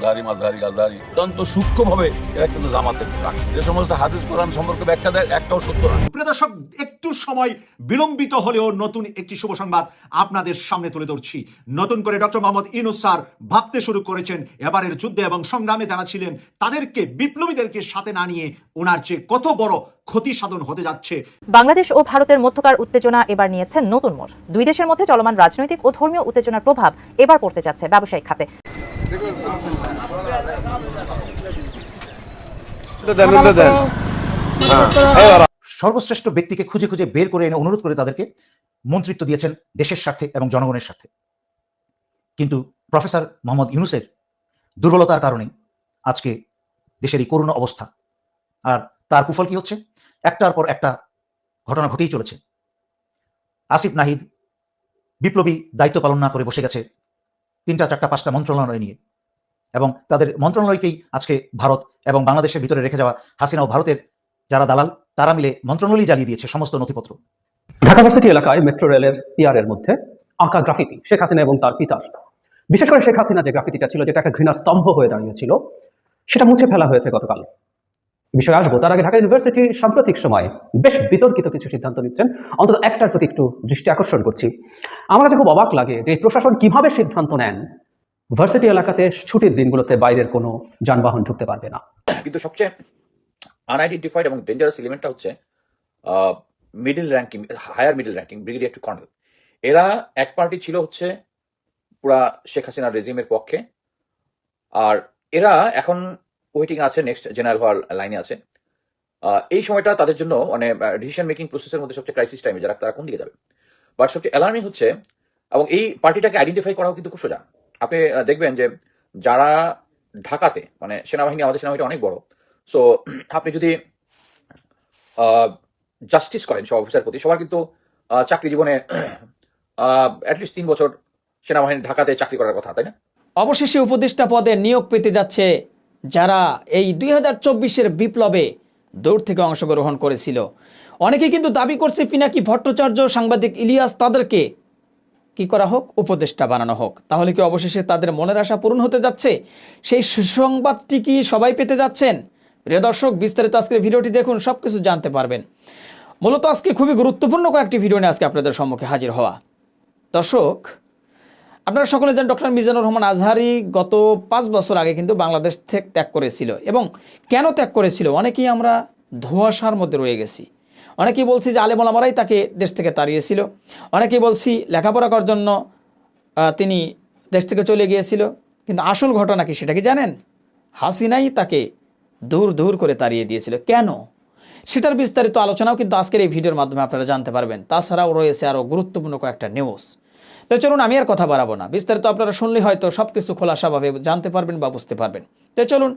আজহারি মাঝহারি গাজহারি অত্যন্ত সূক্ষ্মভাবে এরা কিন্তু জামাতের প্রাণ যে সমস্ত হাদিস কোরআন সম্পর্কে ব্যাখ্যা দেয় একটাও সত্য না প্রিয় দর্শক একটু সময় বিলম্বিত হলেও নতুন একটি শুভ সংবাদ আপনাদের সামনে তুলে ধরছি। নতুন করে ডক্টর মোহাম্মদ ইনুস স্যার ভাবতে শুরু করেছেন এবারের যুদ্ধে এবং সংগ্রামে যারা ছিলেন তাদেরকে বিপ্লবীদেরকে সাথে না নিয়ে ওনার চেয়ে কত বড় ক্ষতি সাধন হতে যাচ্ছে। বাংলাদেশ ও ভারতের মধ্যকার উত্তেজনা এবার নিয়েছে নতুন মোড়। দুই দেশের মধ্যে চলমান রাজনৈতিক ও ধর্মীয় উত্তেজনার প্রভাব এবার পড়তে যাচ্ছে ব্যবসায়িক খাতে। সর্বশ্রেষ্ঠ ব্যক্তিকে খুঁজে খুঁজে বের করে এনে অনুরোধ করে তাদেরকে মন্ত্রিত্ব দিয়েছেন দেশের স্বার্থে এবং জনগণের স্বার্থে। কিন্তু প্রফেসর মোহাম্মদ ইউনুসের দুর্বলতার কারণে আজকে দেশের এই করুণ অবস্থা। আর তার কুফল কি হচ্ছে? একটার পর একটা ঘটনা ঘটেই চলেছে। আসিফ নাহিদ বিপ্লবী দায়িত্ব পালন না করে বসে গেছে তিনটা, চারটা, পাঁচটা মন্ত্রণালয় নিয়ে। এবং তাদের মন্ত্রণালয়কেই আজকে ভারত এবং বাংলাদেশের ভিতরে রেখে যাওয়া হাসিনা ও ভারতের যারা দালাল, তারা মিলে মন্ত্রণালয় জ্বালিয়ে দিয়েছে সমস্ত নথিপত্র। ঢাকা ভার্সিটি এলাকায় মেট্রো রেলের পিয়ারের মধ্যে আঁকা গ্রাফিতি শেখ হাসিনা এবং তার পিতার। বিশেষ করে শেখ হাসিনা যে গ্রাফিতিটা ছিল, যেটা একটা ঘৃণার স্তম্ভ হয়ে দাঁড়িয়েছিল, সেটা মুছে ফেলা হয়েছে গতকাল। বিষয়ে আসব। তার আগে ঢাকা ইউনিভার্সিটি সাম্প্রতিক সময়ে বেশ বিতর্কিত কিছু সিদ্ধান্ত নিচ্ছেন। অন্তত একটার প্রতি একটু দৃষ্টি আকর্ষণ করছি। আমার কাছে খুব অবাক লাগে যে প্রশাসন কীভাবে সিদ্ধান্ত নেন ভার্সিটি এলাকাতে ছুটির দিনগুলোতে বাইরের কোনো যানবাহন ঢুকতে পারবে না। কিন্তু সবচেয়ে আনআইডেন্টিফাইড এবং ডেঞ্জারাস এলিমেন্টটা হচ্ছে middle ranking higher middle ranking brigadier to colonel এরা এক পার্টি ছিল হচ্ছে পুরা শেখ হাসিনার রেজিমের পক্ষে। আর এরা এখন ওয়েটিং আছে নেক্সট জেনারেল হওয়ার লাইনে আছে। এই সময়টা তাদের জন্য মানে ডিসিশন মেকিং প্রসেসের মধ্যে সবচেয়ে ক্রাইসিস টাইমে যারা, তারা কোন দিকে যাবে? বাট সবচেয়ে অ্যালার্মিং হচ্ছে, এবং এই পার্টিটাকে আইডেন্টিফাই করাও কিন্তু খুব সোজা। আপনি দেখবেন যে যারা ঢাকাতে মানে সেনাবাহিনী, আমাদের সেনাবাহিনী অনেক বড় সো আপনি যদি জাস্টিস করেন সব অফিসার প্রতি, সবার কিন্তু চাকরি জীবনে অ্যাটলিস্ট তিন বছর সেনাবাহিনী ঢাকাতে চাকরি করার কথা, তাই না? অবশেষে উপদেষ্টা পদে নিয়োগ পেতে যাচ্ছে যারা এই দুই হাজার চব্বিশের বিপ্লবে দৌড় থেকে অংশগ্রহণ করেছিল। অনেকে কিন্তু দাবি করছে পিনাকি ভট্টাচার্য, সাংবাদিক ইলিয়াস তাদেরকে কি করা হোক, উপদেষ্টা বানানো হোক। তাহলে কি অবশেষে তাদের মনের আশা পূরণ হতে যাচ্ছে? সেই সুসংবাদটি কি সবাই পেতে যাচ্ছেন? প্রিয় দর্শক, বিস্তারিত আজকের ভিডিওটি দেখুন সব কিছু জানতে পারবেন। মূলত আজকে খুবই গুরুত্বপূর্ণ কয়েকটি ভিডিও নিয়ে আজকে আপনাদের সম্মুখে হাজির হওয়া। দর্শক আপনারা সকলে জানেন ডক্টর মিজানুর রহমান আজহারি গত পাঁচ বছর আগে কিন্তু বাংলাদেশ থেকে ত্যাগ করেছিল এবং কেন ত্যাগ করেছিল? অনেকেই আমরা ধোঁয়াশার মধ্যে রয়ে গেছি। অনেকেই বলছি যে আলেম ওলামারাই তাকে দেশ থেকে তাড়িয়েছিল। অনেকেই বলছি লেখাপড়া করার জন্য তিনি দেশ থেকে চলে গিয়েছিল। কিন্তু আসল ঘটনা কি সেটা কি জানেন? হাসিনাই তাকে দূর দূর করে তাড়িয়ে দিয়েছিল। কেন? সেটার বিস্তারিত আলোচনাও কিন্তু আজকের এই ভিডিওর মাধ্যমে আপনারা জানতে পারবেন। তাছাড়াও রয়েছে আরও গুরুত্বপূর্ণ কয়েকটা নিউজ তো চলুন, আমি আর কথা বাড়াবো না। বিস্তারিত আপনারা শুনলে হয়তো সব কিছু খোলাসাভাবে জানতে পারবেন বা বুঝতে পারবেন। তো চলুন,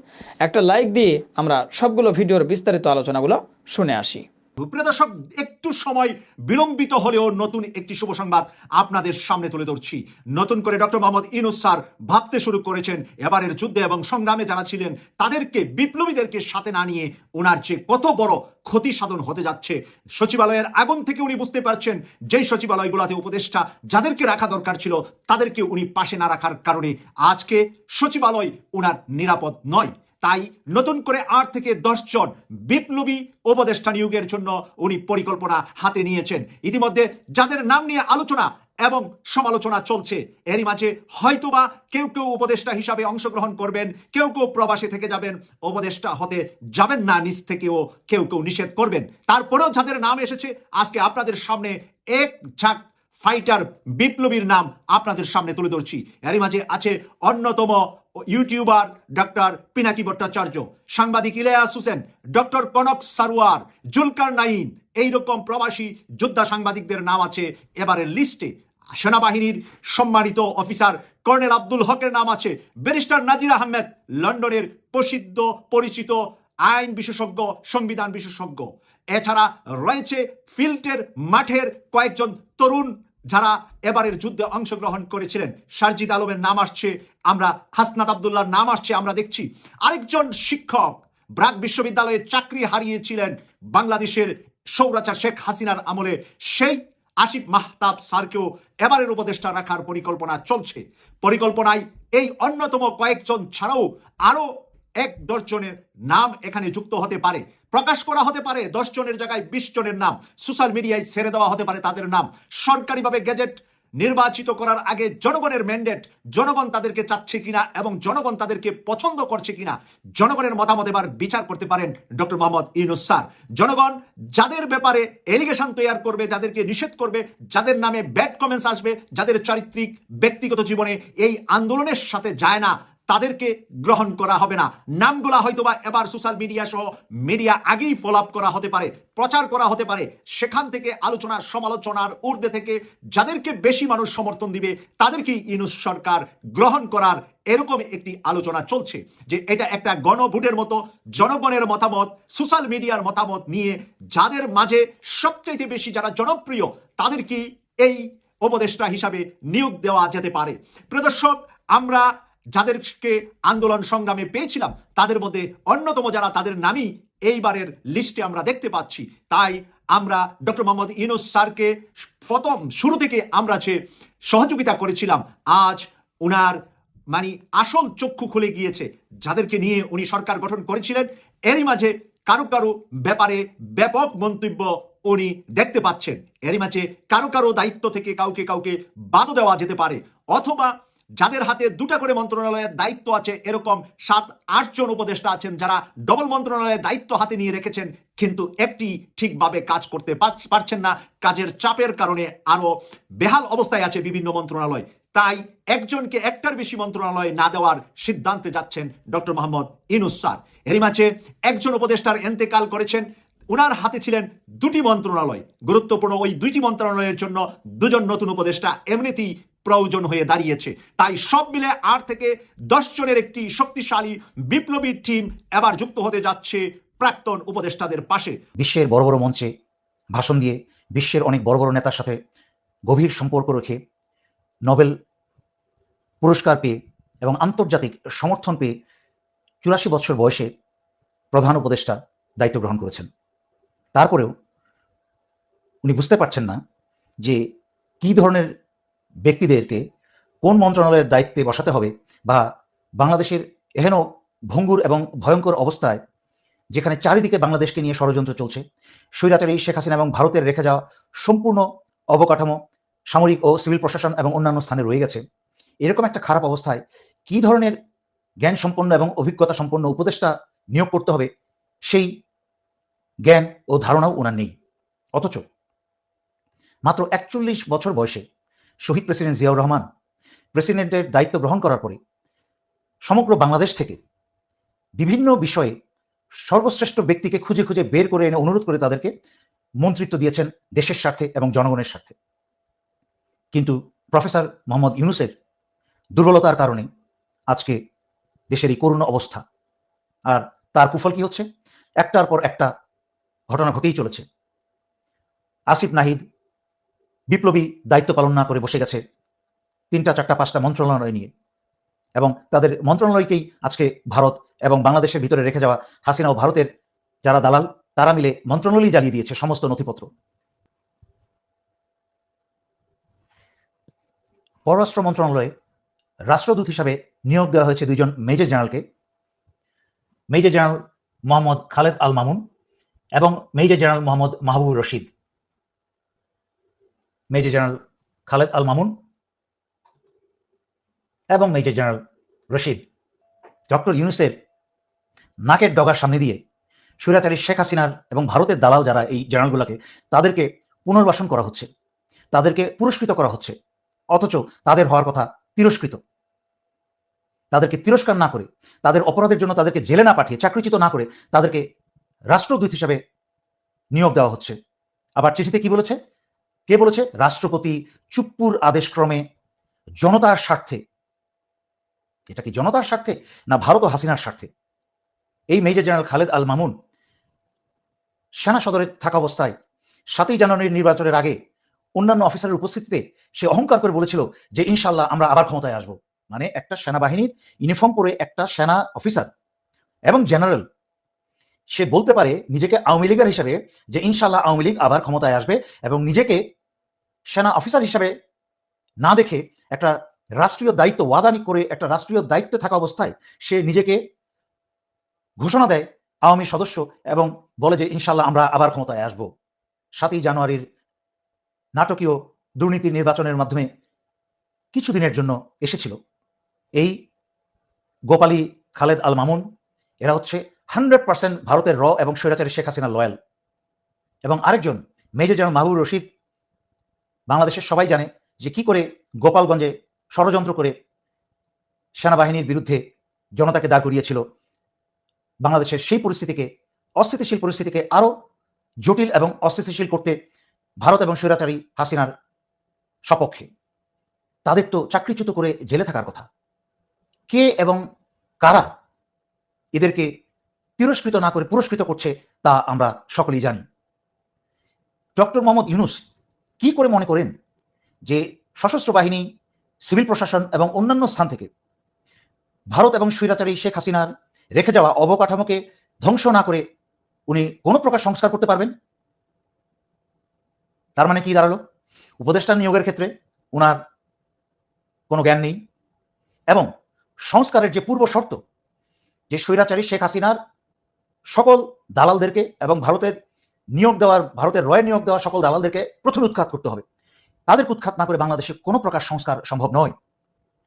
একটা লাইক দিয়ে আমরা সবগুলো ভিডিওর বিস্তারিত আলোচনাগুলো শুনে আসি। প্রিয় দর্শক, একটু সময় বিলম্বিত হলেও নতুন একটি শুভ সংবাদ আপনাদের সামনে তুলে ধরছি। নতুন করে ডক্টর মোহাম্মদ ইনুস স্যার ভাবতে শুরু করেছেন, এবারের যুদ্ধে এবং সংগ্রামে যারা ছিলেন, তাদেরকে, বিপ্লবীদেরকে সাথে না নিয়ে ওনার চেয়ে কত বড় ক্ষতি সাধন হতে যাচ্ছে, সচিবালয়ের আগুন থেকে উনি বুঝতে পারছেন, যেই সচিবালয়গুলোতে উপদেষ্টা যাদেরকে রাখা দরকার ছিল, তাদেরকে উনি পাশে না রাখার কারণে আজকে সচিবালয় ওনার নিরাপদ নয়। তাই নতুন করে আট থেকে দশ জন বিপ্লবী উপদেষ্টা নিয়োগের জন্য উনি পরিকল্পনা হাতে নিয়েছেন। ইতিমধ্যে যাদের নাম নিয়ে আলোচনা এবং সমালোচনা চলছে, এরই মাঝে হয়তোবা কেউ কেউ উপদেষ্টা হিসাবে অংশগ্রহণ করবেন, কেউ কেউ প্রবাসে থেকে যাবেন, উপদেষ্টা হতে যাবেন না নিজ থেকেও, কেউ কেউ নিষেধ করবেন। তারপরেও যাদের নাম এসেছে, আজকে আপনাদের সামনে এক ঝাঁক ফাইটার বিপ্লবীর নাম আপনাদের সামনে তুলে ধরছি। এরই মাঝে আছে অন্যতম ইউটিউবার ডক্টর পিনাকি ভট্টাচার্য, সাংবাদিক ইলিয়াস হোসেন, ডক্টর কনক সারোয়ার, জুলকার নাইন এইরকম প্রবাসী যোদ্ধা সাংবাদিকদের নাম আছে এবারের লিস্টে। সেনাবাহিনীর সম্মানিত অফিসার কর্নেল আব্দুল হকের নাম আছে ব্যারিস্টার নাজির আহমেদ, লন্ডনের প্রসিদ্ধ, পরিচিত আইন বিশেষজ্ঞ, সংবিধান বিশেষজ্ঞ। এছাড়া রয়েছে ফিল্ডের মাঠের কয়েকজন তরুণ যারা এবারের যুদ্ধে অংশগ্রহণ করেছিলেন, সারজিদ আলমের নাম আসছে, আমরা হাসনাত আবদুল্লাহর নাম আসছে, আমরা দেখছি। আরেকজন শিক্ষক ব্রাক বিশ্ববিদ্যালয়ে চাকরি হারিয়েছিলেন বাংলাদেশের সৌরাচার শেখ হাসিনার আমলে, সেই আসিফ মাহতাব স্যারকেও এবারের উপদেষ্টা রাখার পরিকল্পনা চলছে। পরিকল্পনায় এই অন্যতম কয়েকজন ছাড়াও আরও এক দশজনের নাম এখানে যুক্ত হতে পারে। প্রকাশ করা হতে পারে, দশ জনের জায়গায় বিশ জনের নাম। সোশ্যাল মিডিয়ায় ছেড়ে দেওয়া হতে পারে তাদের নাম। সরকারিভাবে গেজেট নির্বাচিত করার আগে জনগণের ম্যান্ডেট, জনগণ তাদেরকে চাচ্ছে কিনা এবং জনগণ তাদেরকে পছন্দ করছে কিনা, জনগণের মতামত এবার বিচার করতে পারেন ডক্টর মোহাম্মদ ইউনুস স্যার। জনগণ যাদের ব্যাপারে এলিগেশন তৈরি করবে, যাদেরকে নিষেধ করবে, যাদের নামে ব্যাড কমেন্টস আসবে, যাদের চারিত্রিক, ব্যক্তিগত জীবনে এই আন্দোলনের সাথে যায় না তাদেরকে গ্রহণ করা হবে না। নামগুলা হয়তোবা এবার সোশ্যাল মিডিয়া সহ মিডিয়া আগেই ফলো করা হতে পারে, প্রচার করা হতে পারে। সেখান থেকে আলোচনা, সমালোচনার ঊর্ধ্বে থেকে যাদেরকে বেশি মানুষ সমর্থন দিবে, তাদেরকেই ইনুস সরকার গ্রহণ করার এরকম একটি আলোচনা চলছে যে এটা একটা গণভোটের মতো, জনগণের মতামত সোশ্যাল মিডিয়ার মতামত নিয়ে যাদের মাঝে সবচাইতে বেশি যারা জনপ্রিয়, তাদেরকেই এই উপদেষ্টা হিসাবে নিয়োগ দেওয়া যেতে পারে। প্রদর্শক আমরা যাদেরকে আন্দোলন সংগ্রামে পেয়েছিলাম, তাদের মধ্যে অন্যতম যারা তাদের নামই এইবারের লিস্টে আমরা দেখতে পাচ্ছি। তাই আমরা ডক্টর মোহাম্মদ ইনুস স্যারকে প্রথম শুরু থেকে আমরা যে সহযোগিতা করেছিলাম, আজ উনার মানে আসল চক্ষু খুলে গিয়েছে, যাদেরকে নিয়ে উনি সরকার গঠন করেছিলেন, এরই মাঝে কারও কারও ব্যাপারে ব্যাপক মন্তব্য উনি দেখতে পাচ্ছেন। এরই মাঝে কারও কারও দায়িত্ব থেকে কাউকে কাউকে বাদও দেওয়া যেতে পারে, অথবা যাদের হাতে দুটা করে মন্ত্রণালয়ের দায়িত্ব আছে, এরকম সাত আটজন উপদেষ্টা আছেন যারা ডবল মন্ত্রণালয়ের দায়িত্ব হাতে নিয়ে রেখেছেন, কিন্তু একটি ঠিকভাবে কাজ করতে পারছেন না। কাজের চাপের কারণে আরও বেহাল অবস্থায় আছে বিভিন্ন মন্ত্রণালয়। তাই একজনকে একটার বেশি মন্ত্রণালয় না দেওয়ার সিদ্ধান্তে যাচ্ছেন ডক্টর মোহাম্মদ ইনুস স্যার। এরই মাঝে একজন উপদেষ্টার এন্তেকাল করেছেন। উনার হাতে ছিলেন দুটি মন্ত্রণালয়। গুরুত্বপূর্ণ ওই দুইটি মন্ত্রণালয়ের জন্য দুজন নতুন উপদেষ্টা। এমনিতেই প্রয়োজন হয়ে দাঁড়িয়েছে। তাই সব মিলে আট থেকে দশ জনের একটি শক্তিশালী বিপ্লবী টিম এবার যুক্ত হতে যাচ্ছে প্রাক্তন উপদেষ্টাদের পাশে। বিশ্বের বড় বড় মঞ্চে ভাষণ দিয়ে বিশ্বের অনেক বড় বড় নেতার সাথে গভীর সম্পর্ক রেখে নোবেল পুরস্কার পেয়ে এবং আন্তর্জাতিক সমর্থন পেয়ে চুরাশি বছর বয়সে প্রধান উপদেষ্টা দায়িত্ব গ্রহণ করেছেন। তারপরেও উনি বুঝতে পারছেন না যে কী ধরনের ব্যক্তিদেরকে কোন মন্ত্রণালয়ের দায়িত্বে বসাতে হবে বা বাংলাদেশের এহেন ভঙ্গুর এবং ভয়ঙ্কর অবস্থায় যেখানে চারিদিকে বাংলাদেশকে নিয়ে ষড়যন্ত্র চলছে, স্বৈরাচারী শেখ হাসিনা এবং ভারতের রেখে যাওয়া সম্পূর্ণ অবকাঠামো, সামরিক ও সিভিল প্রশাসন এবং অন্যান্য স্থানে রয়ে গেছে। এরকম একটা খারাপ অবস্থায় কী ধরনের জ্ঞান সম্পন্ন এবং অভিজ্ঞতা সম্পন্ন উপদেষ্টা নিয়োগ করতে হবে, সেই জ্ঞান ও ধারণাও ওনার নেই। অথচ মাত্র একচল্লিশ বছর বয়সে শহীদ প্রেসিডেন্ট জিয়াউর রহমান প্রেসিডেন্টের দায়িত্ব গ্রহণ করার পরে সমগ্র বাংলাদেশ থেকে বিভিন্ন বিষয়ে সর্বশ্রেষ্ঠ ব্যক্তিকে খুঁজে খুঁজে বের করে এনে অনুরোধ করে তাদেরকে মন্ত্রিত্ব দিয়েছেন দেশের স্বার্থে এবং জনগণের স্বার্থে। কিন্তু প্রফেসর মোহাম্মদ ইউনুসের দুর্বলতার কারণে আজকে দেশের এই করুণ অবস্থা। আর তার কুফল কি হচ্ছে? একটার পর একটা ঘটনা ঘটেই চলেছে। আসিফ নাহিদ বিপ্লবী দায়িত্ব পালন না করে বসে গেছে তিনটা, চারটা, পাঁচটা মন্ত্রণালয় নিয়ে। এবং তাদের মন্ত্রণালয়কেই আজকে ভারত এবং বাংলাদেশের ভিতরে রেখে যাওয়া হাসিনা ও ভারতের যারা দালাল, তারা মিলে মন্ত্রণালয় জ্বালিয়ে দিয়েছে সমস্ত নথিপত্র। পররাষ্ট্র মন্ত্রণালয়ে রাষ্ট্রদূত হিসাবে নিয়োগ দেওয়া হয়েছে দুইজন মেজর জেনারেলকে। মেজর জেনারেল মোহাম্মদ খালেদ আল মামুন এবং major general Mohammad Mahbub Rashid. Major general Khaled Al Mamun এবং মেজর জেনারেল রশিদ ডক্টর ইউনুসের নাকের ডগার সামনে দিয়ে সুরাচারী শেখ হাসিনার এবং ভারতের দালাল যারা এই জেনারেলগুলোকে তাদেরকে পুনর্বাসন করা হচ্ছে, তাদেরকে পুরস্কৃত করা হচ্ছে, অথচ তাদের হওয়ার কথা তিরস্কৃত। তাদেরকে তিরস্কার না করে, তাদের অপরাধের জন্য তাদেরকে জেলে না পাঠিয়ে চাকরিচিত না করে তাদেরকে রাষ্ট্রদূত হিসাবে নিয়োগ দেওয়া হচ্ছে। আবার চিঠিতে কি বলেছে? কে বলেছে? রাষ্ট্রপতি চুপ্পুর আদেশক্রমে জনতার স্বার্থে। এটা কি জনতার স্বার্থে না ভারত ও হাসিনার স্বার্থে? এই মেজর জেনারেল খালেদ আল মামুন সেনা সদরে থাকা অবস্থায় সাতই জানুয়ারির নির্বাচনের আগে অন্যান্য অফিসারের উপস্থিতিতে সে অহংকার করে বলেছিল যে ইনশাল্লাহ আমরা আবার ক্ষমতায় আসব। মানে একটা সেনাবাহিনীর ইউনিফর্ম পরে একটা সেনা অফিসার এবং জেনারেল সে বলতে পারে নিজেকে আওয়ামী লীগের হিসাবে যে ইনশাল্লাহ আওয়ামী লীগ আবার ক্ষমতায় আসবে এবং নিজেকে সেনা অফিসার হিসাবে না দেখে একটা রাষ্ট্রীয় দায়িত্ব, ওয়াদানি করে একটা রাষ্ট্রীয় দায়িত্বে থাকা অবস্থায় সে নিজেকে ঘোষণা দেয় আওয়ামী সদস্য এবং বলে যে ইনশাল্লাহ আমরা আবার ক্ষমতায় আসব। সাতই জানুয়ারির নাটকীয় দুর্নীতি নির্বাচনের মাধ্যমে কিছুদিনের জন্য এসেছিল। এই গোপালী খালেদ আল মামুন, এরা হচ্ছে হান্ড্রেড পার্সেন্ট ভারতের র এবং স্বৈরাচারী শেখ হাসিনা লয়াল। এবং আরেকজন মেজর জেনারেল মাহবুব রশিদ, বাংলাদেশের সবাই জানে যে কি করে গোপালগঞ্জে ষড়যন্ত্র করে সেনাবাহিনীর বিরুদ্ধে জনতাকে দাঁড় করিয়েছিল। বাংলাদেশের সেই পরিস্থিতিকে, অস্থিতিশীল পরিস্থিতিকে আরও জটিল এবং অস্থিতিশীল করতে ভারত এবং স্বৈরাচারী হাসিনার সপক্ষে। তাদের তো চাকরিচ্যুত করে জেলে থাকার কথা। কে এবং কারা এদেরকে তিরস্কৃত না করে পুরস্কৃত করছে তা আমরা সকলেই জানি। ডক্টর মোহাম্মদ ইউনুস কি করে মনে করেন যে সশস্ত্র বাহিনী, সিভিল প্রশাসন এবং অন্যান্য স্থান থেকে ভারত এবং স্বৈরাচারী শেখ হাসিনার রেখে যাওয়া অবকাঠামোকে ধ্বংস না করে উনি কোনো প্রকার সংস্কার করতে পারবেন? তার মানে কি দাঁড়াল? উপদেষ্টা নিয়োগের ক্ষেত্রে উনার কোনো জ্ঞান নেই। এবং সংস্কারের যে পূর্ব শর্ত যে স্বৈরাচারী শেখ হাসিনার সকল দালালদেরকে এবং ভারতের নিয়োগ দেওয়ার, ভারতের রয়ে নিয়োগ দেওয়া সকল দালালদেরকে প্রথমে উৎখাত করতে হবে। তাদেরকে উৎখাত না করে বাংলাদেশে কোনো প্রকার সংস্কার সম্ভব নয়।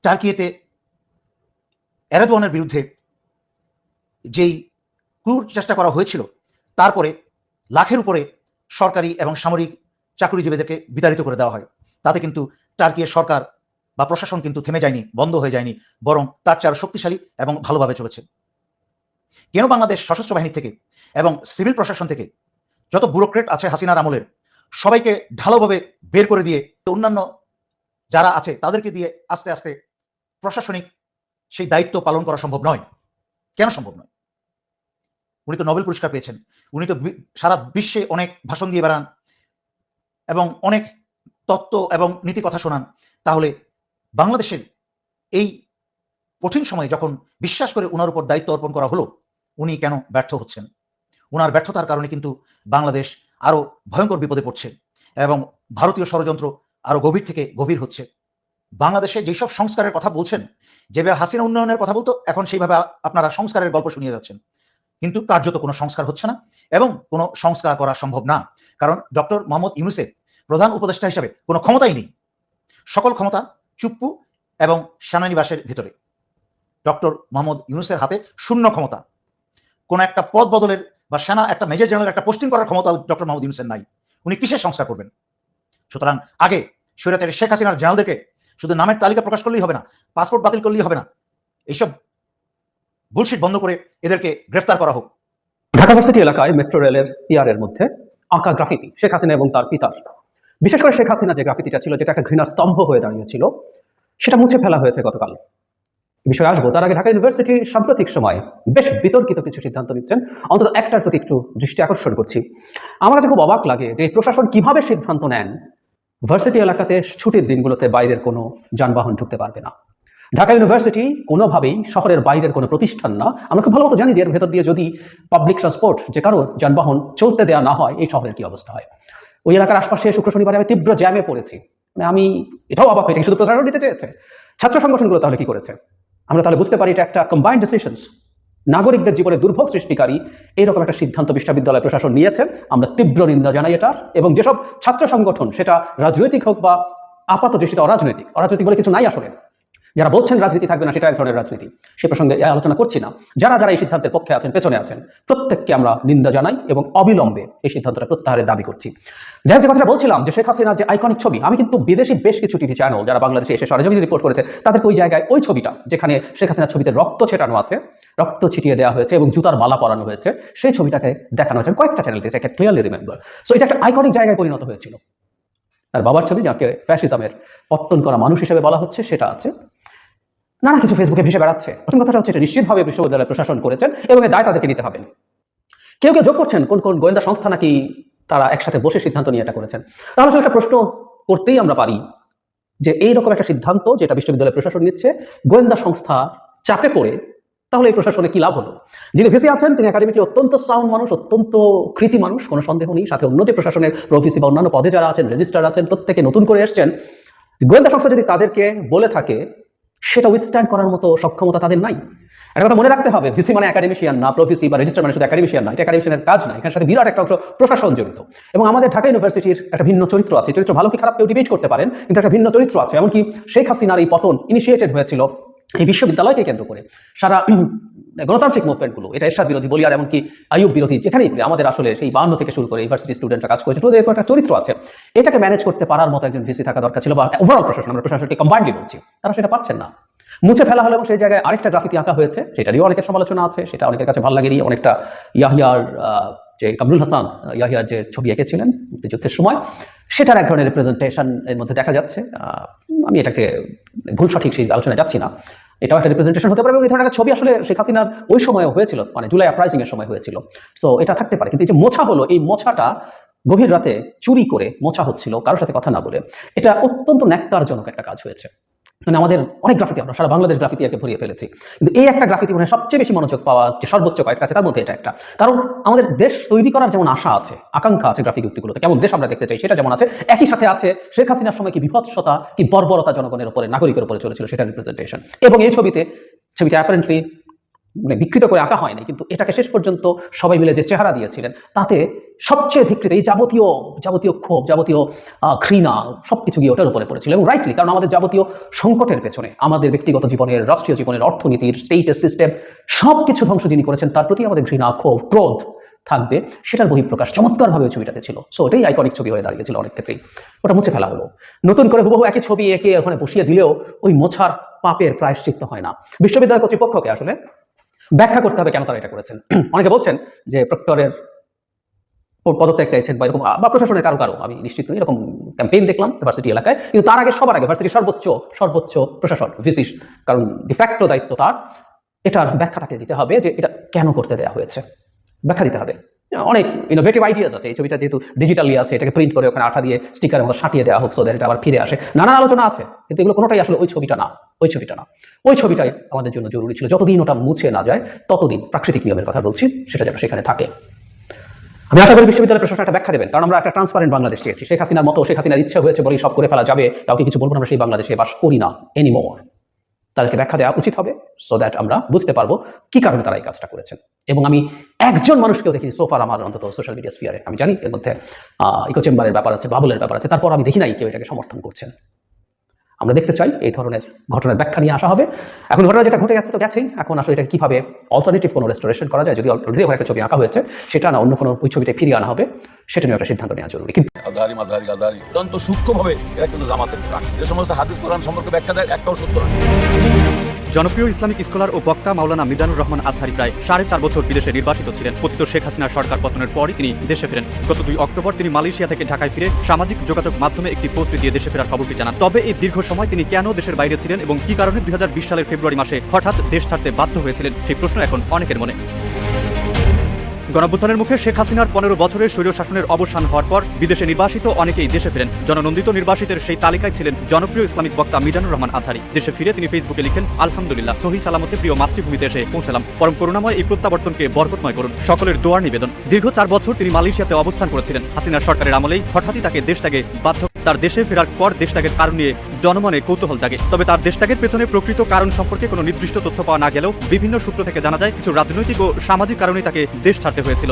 টার্কিয়েতে এরাদোয়ানের বিরুদ্ধে যেই ক্রুর চেষ্টা করা হয়েছিল, তারপরে লাখের উপরে সরকারি এবং সামরিক চাকরিজীবীদেরকে বিতাড়িত করে দেওয়া হয়। তাতে কিন্তু টার্কির সরকার বা প্রশাসন কিন্তু থেমে যায়নি, বন্ধ হয়ে যায়নি, বরং তার চেয়ে আরও শক্তিশালী এবং ভালোভাবে চলেছে। কেন বাংলাদেশ সশস্ত্র বাহিনী থেকে এবং সিভিল প্রশাসন থেকে যত ব্যুরোক্রেট আছে হাসিনার আমলের, সবাইকে ঢালোভাবে বের করে দিয়ে অন্যান্য যারা আছে তাদেরকে দিয়ে আস্তে আস্তে প্রশাসনিক সেই দায়িত্ব পালন করা সম্ভব নয়। কেন সম্ভব নয়? উনি তো নোবেল পুরস্কার পেয়েছেন। উনি তো সারা বিশ্বে অনেক ভাষণ দিয়ে বেড়ান এবং অনেক তত্ত্ব এবং নীতি কথা শোনান। তাহলে বাংলাদেশের এই কঠিন সময়ে যখন বিশ্বাস করে ওনার উপর দায়িত্ব অর্পণ করা হলো, উনি কেন ব্যর্থ হচ্ছেন? ওনার ব্যর্থতার কারণে কিন্তু বাংলাদেশ আরও ভয়ঙ্কর বিপদে পড়ছে এবং ভারতীয় ষড়যন্ত্র আরও গভীর থেকে গভীর হচ্ছে। বাংলাদেশে যেসব সংস্কারের কথা বলছেন যেভাবে হাসিনা উন্নয়নের কথা বলতো, এখন সেইভাবে আপনারা সংস্কারের গল্প শুনিয়ে যাচ্ছেন। কিন্তু কার্যত কোনো সংস্কার হচ্ছে না এবং কোনো সংস্কার করা সম্ভব না। কারণ ডক্টর মোহাম্মদ ইউনুসের প্রধান উপদেষ্টা হিসাবে কোনো ক্ষমতাই নেই। সকল ক্ষমতা চুপ্পু এবং সেনানিবাসের ভিতরে। ডক্টর মোহাম্মদ ইউনুসের হাতে শূন্য ক্ষমতা। কোন একটা পদ বদলের বা সেনা একটা মেজর জেনারেল একটা পোস্টিং করার ক্ষমতা ডক্টর মোহাম্মদ ইউনুসের নাই। উনি কিসের সংস্কার করবেন? সুতরাং আগে স্বৈরাচারী শেখ হাসিনার জেনারেলদেরকে শুধু নামের তালিকা প্রকাশ করলেই হবে না, পাসপোর্ট বাতিল করলেই হবে না, এইসব বুলশিট বন্ধ করে এদেরকে গ্রেফতার করা হোক। ঢাকা ভার্সিটি এলাকায় মেট্রো রেলের ইয়ারের মধ্যে আঁকা গ্রাফিতি শেখ হাসিনা এবং তার পিতার। বিশেষ করে শেখ হাসিনা যে গ্রাফিতিটা ছিল, যেটা একটা ঘৃণার স্তম্ভ হয়ে দাঁড়িয়েছিল, সেটা মুছে ফেলা হয়েছে গতকাল। বিষয়ে আসব। তার আগে ঢাকা ইউনিভার্সিটি সাম্প্রতিক সময় বেশ বিতর্কিত কিছু সিদ্ধান্ত নিচ্ছেন। অন্তত একটার প্রতি একটু দৃষ্টি আকর্ষণ করছি। আমার কাছে খুব অবাক লাগে যে প্রশাসন কীভাবে সিদ্ধান্ত নেন ভার্সিটি এলাকাতে ছুটির দিনগুলোতে বাইরের কোনো যানবাহন ঢুকতে পারবে না। ঢাকা ইউনিভার্সিটি কোনোভাবেই শহরের বাইরের কোনো প্রতিষ্ঠান না। আমরা খুব ভালো মতো জানি যে এর ভেতর দিয়ে যদি পাবলিক ট্রান্সপোর্ট যে কারও যানবাহন চলতে দেওয়া না হয়, এই শহরের কি অবস্থা হয়? ওই এলাকার আশপাশে শুক্র শনিবারে আমি তীব্র জ্যামে পড়েছি। মানে আমি এটাও অবাক হয়েছি শুধু প্রচারণ দিতে চেয়েছে? ছাত্র সংগঠনগুলো তাহলে কি করেছে? আমরা তাহলে বুঝতে পারি এটা একটা কম্বাইন্ড ডিসিশনস নাগরিকদের জীবনে দুর্ভোগ সৃষ্টিকারী এইরকম একটা সিদ্ধান্ত বিশ্ববিদ্যালয় প্রশাসন নিয়েছেন। আমরা তীব্র নিন্দা জানাই এটার এবং যেসব ছাত্র সংগঠন, সেটা রাজনৈতিক হোক বা আপাত দৃষ্টিতে অরাজনৈতিক অরাজনৈতিক বলে কিছু নাই আসলে। যারা বলছেন রাজনীতি থাকবে না, সেটা এক ধরনের রাজনীতি। সে প্রসঙ্গে আলোচনা করছি না। যারা যারা এই সিদ্ধান্তের পক্ষে আছেন, পেছনে আছেন, প্রত্যেককে আমরা নিন্দা জানাই এবং অবিলম্বে এই সিদ্ধান্তটা প্রত্যাহারের দাবি করছি। যাই যে কথাটা বলছিলাম যে শেখ হাসিনার যে আইকনিক ছবি, আমি কিন্তু বিদেশি বেশ কিছু টিভি চ্যানেল যারা বাংলাদেশে এসে সরজমিনে রিপোর্ট করেছে তাদেরকে ওই জায়গায় ওই ছবিটা, যেখানে শেখ হাসিনার ছবিতে রক্ত ছেটানো আছে, রক্ত ছিটিয়ে দেওয়া হয়েছে এবং জুতার মালা পরানো হয়েছে, সেই ছবিটাকে দেখানো হয়েছে। কয়েকটা চ্যানেল থেকে ক্লিয়ারলি রিমেম্বার সো এটা একটা আইকনিক জায়গায় পরিণত হয়েছিল। তার বাবার ছবি, যাকে ফ্যাসিজমের পত্তন করা মানুষ হিসেবে বলা হচ্ছে, সেটা আছে। নানা কিছু ফেসবুকে ভেসে বেড়াচ্ছে। প্রথম কথাটা হচ্ছে এটা নিশ্চিতভাবে বিশ্ববিদ্যালয় প্রশাসন করেছেন এবং এর দায় তাদেরকে নিতে হবে। কেউ কেউ যোগ করছেন, কোন কোন গোয়েন্দা সংস্থা নাকি তারা একসাথে বসে সিদ্ধান্ত নিয়ে এটা করেছেন। তাহলে আসলে একটা প্রশ্ন করতেই আমরা পারি যে এইরকম একটা সিদ্ধান্ত যেটা বিশ্ববিদ্যালয় প্রশাসন নিচ্ছে, গোয়েন্দা সংস্থা চাপে পড়ে, তাহলে এই প্রশাসনে কি লাভ হলো? যিনি ভেসে আছেন, তিনি একাডেমিকলি অত্যন্ত সাউন্ড মানুষ, অত্যন্ত কৃতি মানুষ, কোনো সন্দেহ নেই। সাথে উন্নতি প্রশাসনের প্রফিসি বা অন্যান্য পদে যারা আছেন রেজিস্ট্রার আছেন, প্রত্যেকে নতুন করে এসছেন। গোয়েন্দা সংস্থা যদি তাদেরকে বলে থাকে সেটা উইথস্ট্যান্ড করার মতো সক্ষমতা তাদের নাই। একটা কথা মনে রাখতে হবে ভিসি মানে একাডেমিশিয়ান না প্রফিসি বা রেজিস্টার মানে শুধু একাডেমিশিয়ান না, এটা একাডেমিশিয়ানের কাজ না, এখানে সাথে বিরাট একটা অংশ প্রশাসন জড়িত। এবং আমাদের ঢাকা ইউনিভার্সিটির একটা ভিন্ন চরিত্র আছে, চরিত্র ভালো কি খারাপ কেউ ডিবেট করতে পারেন, কিন্তু একটা ভিন্ন চরিত্র আছে। এমনকি শেখ হাসিনার এই পতন ইনিশিয়েটেড হয়েছিল এই বিশ্ববিদ্যালয়কে কেন্দ্র করে সারা গণতান্ত্রিক মুভমেন্টগুলো এটা এরশাদ বিরোধী বলি আর এমনকি আয়ুব বিরোধী যেখানেই বলি, আমাদের আসলে সেই বান্ন থেকে শুরু করে ইউনিভার্সিটি স্টুডেন্টরা কাজ করেছে তো একটা চরিত্র আছে। এটাকে ম্যানেজ করতে পারার মতো একজন ভিসি থাকা দরকার ছিল বা ওভারঅল প্রশাসন আমরা প্রশাসনকে কম্বাইন্ডলি বলছি তারা সেটা পাচ্ছেন না। মুছে ফেলা হলো এবং সেই জায়গায় আরেকটা গ্রাফিতি আঁকা হয়েছে, সেটা সেটারই অনেকের সমালোচনা আছে, সেটা অনেকের কাছে ভালো লাগেনি অনেকটা ইয়াহিয়ার যে কামরুল হাসান ইয়াহিয়ার যে ছবি এঁকেছিলেন মুক্তিযুদ্ধের সময়, সেটার এক ধরনের রিপ্রেজেন্টেশন এর মধ্যে দেখা যাচ্ছে। আমি এটাকে ভুল সঠিক সেই আলোচনায় যাচ্ছি না। এটাও একটা রিপ্রেজেন্টেশন হতে পারে এবং এই ধরনের একটা ছবি আসলে শেখ হাসিনার ওই সময়ও হয়েছিল মানে জুলাই আপরাইজিং এর সময় হয়েছিল। সো এটা থাকতে পারে, কিন্তু এই যে মোছা হলো, এই মোছাটা গভীর রাতে চুরি করে মোছা হচ্ছিল, কারোর সাথে কথা না বলে। এটা অত্যন্ত ন্যাক্কারজনক একটা কাজ হয়েছে। মানে আমাদের অনেক গ্রাফিতি আমরা, সারা বাংলাদেশ গ্রাফিতি একে ভরিয়ে ফেলেছি। কিন্তু এই একটা গ্রাফিতি মানে সবচেয়ে বেশি মনোযোগ পাওয়া যে সর্বোচ্চ কয়েকটা আছে, তার মধ্যে এটা একটা। কারণ আমাদের দেশ তৈরি করার যেমন আশা আছে, আকাঙ্ক্ষা আছে গ্রাফিক উক্তিগুলোতে, কেমন দেশ আমরা দেখতে চাই সেটা যেমন আছে, একই সাথে আছে শেখ হাসিনার সময় কি বিভৎসতা, কি বর্বরতা জনগণের উপরে, নাগরিকের উপরে চলেছিল সেটা রিপ্রেজেন্টেশন এবং এই ছবিতে ছবিটা অ্যাপারেন্টলি মানে বিকৃত করে আঁকা হয়নি, কিন্তু এটাকে শেষ পর্যন্ত সবাই মিলে যে চেহারা দিয়েছিলেন, তাতে সবচেয়ে ধিকৃত এই যাবতীয় যাবতীয় ক্ষোভ, যাবতীয় ঘৃণা সব কিছু গিয়ে ওটার উপরে পড়েছিল এবং রাইটলি কারণ আমাদের যাবতীয় সংকটের পেছনে, আমাদের ব্যক্তিগত জীবনের, রাষ্ট্রীয় জীবনের, অর্থনীতির স্টেটের সিস্টেম সব কিছু ধ্বংস যিনি করেছেন, তার প্রতি আমাদের ঘৃণা, ক্ষোভ, ক্রোধ থাকবে, সেটার বহিঃপ্রকাশ চমৎকারভাবে ছবিটাতে ছিল। সো ওটাই আইকনিক ছবি হয়ে দাঁড়িয়েছিল অনেক ক্ষেত্রেই। ওটা মুছে ফেলা হলো। নতুন করে হুবহু একই ছবি একে ওখানে বসিয়ে দিলেও ওই মোছার পাপের প্রায়শ্চিত্ত হয় না। বিশ্ববিদ্যালয় কর্তৃপক্ষকে আসলে ব্যাখ্যা করতে হবে কেন তারা এটা করেছেন? অনেকে বলছেন যে প্রক্টরের পদত্যাগ চাইছেন বা এরকম, বা প্রশাসনের কারও কারও। আমি নিশ্চিত নই, এরকম ক্যাম্পেইন দেখলাম ভার্সিটি এলাকায়। কিন্তু তার আগে সবার আগে ভার্সিটির সর্বোচ্চ সর্বোচ্চ প্রশাসন ভিসিস কারণ ডিফ্যাক্টো দায়িত্ব তার। এটার ব্যাখ্যা তাকে দিতে হবে যে এটা কেন করতে দেওয়া হয়েছে। ব্যাখ্যা দিতে হবে। অনেক ইনোভেটিভ আইডিয়াস আছে। এই ছবিটা যেহেতু ডিজিটালি আছে, এটাকে প্রিন্ট করে ওখানে আঠা দিয়ে স্টিকারের মতো সাটিয়ে দেওয়া হোক সো দ্যাট এটা আবার ফিরে আসে। নানান আলোচনা আছে, কিন্তু এগুলো কোনোটাই আসলে ওই ছবিটা না, ওই ছবিটা না। ওই ছবিটাই আমাদের জন্য জরুরি ছিল। যতদিন ওটা মুছে না যায়, ততদিন প্রাকৃতিক নিয়মের কথা বলছি, সেটা যেন সেখানে থাকে। আমি আশা করি বিশ্ববিদ্যালয় প্রশাসন একটা ব্যাখ্যা দেবেন, কারণ আমরা একটা ট্রান্সপারেন্ট বাংলাদেশ চেয়েছি। শেখ হাসিনার মতো, শেখ হাসিনার ইচ্ছা হয়েছে বলেই সব করে ফেলা যাবে কাউকে কিছু বলব আমরা সেই বাংলাদেশে বাস করি না এনিমোর তাদেরকে ব্যাখ্যা দেওয়া উচিত হবে সো দ্যাট আমরা বুঝতে পারব কি কারণে তারা এই কাজটা করেছেন। এবং আমি একজন মানুষকেও দেখিনি সোফার আমার অন্তত সোশ্যাল মিডিয়া স্পিয়ারে আমি জানি এর মধ্যে ইকো চেম্বারের ব্যাপার আছে বাবুলের ব্যাপার আছে, তারপর আমি দেখি নাই কেউ এটাকে সমর্থন করছেন। আমরা দেখতে চাই এই ধরনের ঘটনার ব্যাখ্যা নিয়ে আসা হবে। এখন ঘটনা যেটা ঘটে গেছে তো গেছেই। এখন আসলে এটা কীভাবে অল্টারনেটিভ কোনো রেস্টোরেশন করা যায়? যদি অলরেডি ওখানে একটা ছবি আঁকা হয়েছে, সেটা না অন্য কোনো ওই ছবিটা ফিরিয়ে আনা হবে, সেটা নিয়ে একটা সিদ্ধান্ত নেওয়া জরুরি। কিন্তু অত্যন্ত সূক্ষ্মভাবে এরা কিন্তু জামাতের যে সমস্ত হাদিস কোরআন সম্পর্কে ব্যাখ্যা দেয়, একটাও সত্য জনপ্রিয় ইসলামিক স্কলার ও বক্তা মাওলানা মিজানুর রহমান আজহারি প্রায় সাড়ে চার বছর বিদেশে নির্বাসিত ছিলেন। পতিত শেখ হাসিনার সরকার পতনের পরই তিনি দেশে ফেরেন। গত দুই অক্টোবর তিনি মালয়েশিয়া থেকে ঢাকায় ফিরে সামাজিক যোগাযোগ মাধ্যমে একটি পোস্ট দিয়ে দেশে ফেরার খবরটি জানান। তবে এই দীর্ঘ সময় তিনি কেন দেশের বাইরে ছিলেন এবং কি কারণে দু হাজার বিশ সালের ফেব্রুয়ারি মাসে হঠাৎ দেশ ছাড়তে বাধ্য হয়েছিলেন সেই প্রশ্ন এখন অনেকের মনে। গণভ্যুত্থানের মুখে শেখ হাসিনার পনেরো বছরের স্বৈর শাসনের অবসান হওয়ার পর বিদেশে নির্বাসিত অনেকেই দেশে ফেরেন। জননন্দিত নির্বাসিতের সেই তালিকায় ছিলেন জনপ্রিয় ইসলামিক বক্তা মিজানুর রহমান আজহারি। দেশে ফিরে তিনি ফেসবুকে লিখেন, আলহামদুলিল্লাহ, সহি সালামতে প্রিয় মাতৃভূমিতে এসে পৌঁছলাম। পরম করুণাময় এই প্রত্যাবর্তনকে বরকতময় করুন। সকলের দোয়ার নিবেদন। দীর্ঘ চার বছর তিনি মালয়েশিয়াতে অবস্থান করেছিলেন। হাসিনার সরকারের আমলেই হঠাৎই তাকে দেশ ত্যাগে বাধ্য তার দেশে ফেরার পর দেশত্যাগের কারণ নিয়ে জনমনে কৌতূহল জাগে। তবে তার দেশত্যাগের পেছনে প্রকৃত কারণ সম্পর্কে কোনো নির্দিষ্ট তথ্য পাওয়া না গেলেও বিভিন্ন সূত্র থেকে জানা যায়, কিছু রাজনৈতিক ও সামাজিক কারণে তাকে দেশ ছাড়তে হয়েছিল।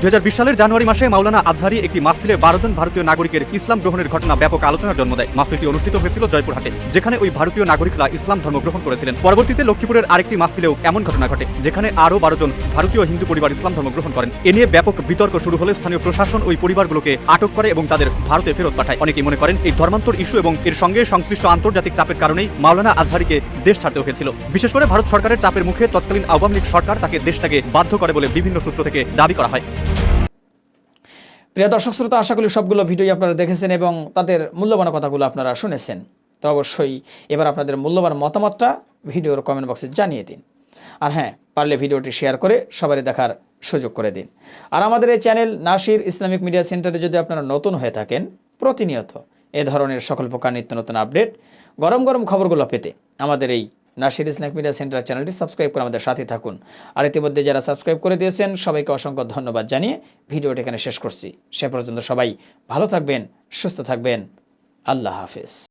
দু হাজার বিশ সালের জানুয়ারি মাসে মাওলানা আজহারি একটি মাহফিলে বারো জন ভারতীয় নাগরিকের ইসলাম গ্রহণের ঘটনা ব্যাপক আলোচনার জন্ম দেয়। মাহফিলটি অনুষ্ঠিত হয়েছিল জয়পুরহাটে, যেখানে ওই ভারতীয় নাগরিকরা ইসলাম ধর্ম গ্রহণ করেছিলেন। পরবর্তীতে লক্ষ্মীপুরের আরেকটি মাহফিলেও এমন ঘটনা ঘটে, যেখানে আরও বারো জন ভারতীয় হিন্দু পরিবার ইসলাম ধর্ম গ্রহণ করেন। এ নিয়ে ব্যাপক বিতর্ক শুরু হলে স্থানীয় প্রশাসন ওই পরিবারগুলোকে আটক করে এবং তাদের ভারতে ফেরত পাঠায়। অনেকেই মনে করেন, এই ধর্মান্তর ইস্যু এবং এর সঙ্গে সংশ্লিষ্ট আন্তর্জাতিক চাপের কারণেই মাওলানা আজহারিকে দেশ ছাড়তে হয়েছিল। বিশেষ করে ভারত সরকারের চাপের মুখে তৎকালীন আওয়ামী লীগ সরকার তাকে দেশটাকে বাধ্য করে বলে বিভিন্ন সূত্র থেকে দাবি করা হয়। প্রিয় দর্শক শ্রোতা, আশা করি সবগুলো ভিডিও আপনারা দেখেছেন এবং তাদের মূল্যবান কথাগুলো আপনারা শুনেছেন। তো অবশ্যই এবার আপনাদের মূল্যবান মতামতটা ভিডিওর কমেন্ট বক্সে জানিয়ে দিন। আর হ্যাঁ পারলে ভিডিওটি শেয়ার করে সবারই দেখার সুযোগ করে দিন। আর আমাদের এই চ্যানেল নাসির ইসলামিক মিডিয়া সেন্টারে যদি আপনারা নতুন হয়ে থাকেন, প্রতিনিয়ত এ ধরনের সকল প্রকার নিত্য নতুন আপডেট গরম গরম খবরগুলো পেতে আমাদের এই নাসির ইসলামিক মিডিয়া সেন্টার চ্যানেলটি সাবস্ক্রাইব করে আমাদের সাথে থাকুন। আর ইতিমধ্যে যারা সাবস্ক্রাইব করে দিয়েছেন, সবাইকে অসংখ্য ধন্যবাদ জানিয়ে ভিডিওটি এখানে শেষ করছি। সে পর্যন্ত সবাই ভালো থাকবেন, সুস্থ থাকবেন। আল্লাহ হাফিজ।